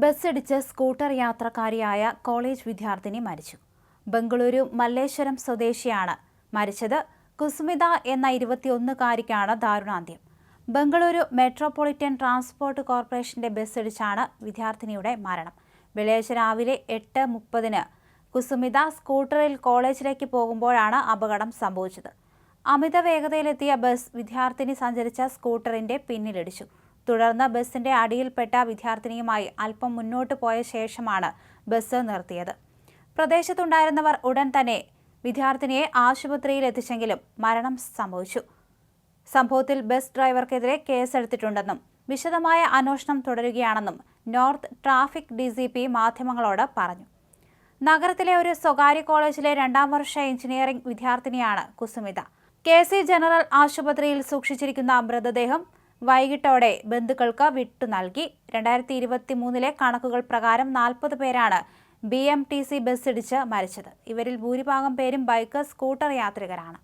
ബസ്സിടിച്ച് scooter യാത്രക്കാരിയായ college വിദ്യാർത്ഥിനി മരിച്ചു. ബംഗളൂരു മല്ലേശ്വരം സ്വദേശിയാണ് മരിച്ചത്. കുസുമിത എന്ന ഇരുപത്തിയൊന്നുകാരിക്കാണ് ദാരുണാന്ത്യം. ബംഗളൂരു മെട്രോപൊളിറ്റൻ ട്രാൻസ്പോർട്ട് കോർപ്പറേഷന്റെ ബസ്സിടിച്ചാണ് വിദ്യാർത്ഥിനിയുടെ മരണം. വെള്ളിയാഴ്ച രാവിലെ എട്ട് മുപ്പതിന് കുസുമിത സ്കൂട്ടറിൽ കോളേജിലേക്ക് പോകുമ്പോഴാണ് അപകടം സംഭവിച്ചത്. അമിത വേഗതയിലെത്തിയ ബസ് വിദ്യാർത്ഥിനി സഞ്ചരിച്ച സ്കൂട്ടറിന്റെ പിന്നിലിടിച്ചു. തുടർന്ന് ബസിന്റെ അടിയിൽപ്പെട്ട വിദ്യാർത്ഥിനിയുമായി അല്പം മുന്നോട്ട് പോയ ശേഷമാണ് ബസ് നിർത്തിയത്. പ്രദേശത്തുണ്ടായിരുന്നവർ ഉടൻ തന്നെ വിദ്യാർത്ഥിനിയെ ആശുപത്രിയിൽ എത്തിച്ചെങ്കിലും മരണം സംഭവിച്ചു. സംഭവത്തിൽ ബസ് ഡ്രൈവർക്കെതിരെ കേസെടുത്തിട്ടുണ്ടെന്നും വിശദമായ അന്വേഷണം തുടരുകയാണെന്നും north traffic D C P മാധ്യമങ്ങളോട് പറഞ്ഞു. നഗരത്തിലെ ഒരു സ്വകാര്യ കോളേജിലെ രണ്ടാം വർഷ എഞ്ചിനീയറിംഗ് വിദ്യാർത്ഥിനിയാണ് കുസുമിത. കെ സി ജനറൽ ആശുപത്രിയിൽ സൂക്ഷിച്ചിരിക്കുന്ന മൃതദേഹം വൈകിട്ടോടെ ബന്ധുക്കൾക്ക് വിട്ടു നൽകി. രണ്ടായിരത്തി ഇരുപത്തി മൂന്നിലെ കണക്കുകൾ പ്രകാരം നാൽപ്പത് പേരാണ് B M T C bus ഇടിച്ച് മരിച്ചത്. ഇവരിൽ ഭൂരിഭാഗം പേരും ബൈക്ക് സ്കൂട്ടർ യാത്രികരാണ്.